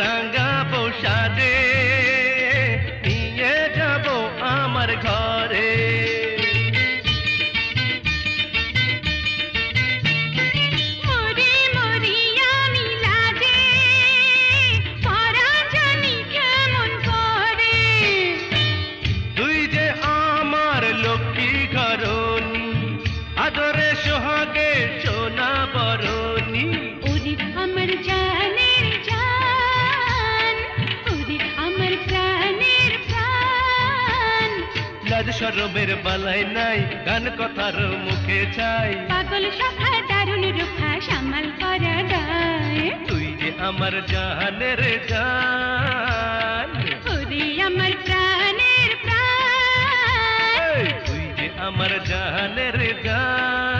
রাঙাবো সাজে নিয়ে যাব আমার ঘরে। আদরে সোহাগে সোনা বরণী। লাজ সরমের বালাই নাই গান কথার মুখে চাই। পাগল সখা দারুণ রুখা সামাল করা দায় তুই যে আমার জানের জান। তুই আমার প্রাণের প্রাণ। তুই যে আমার জানের জান।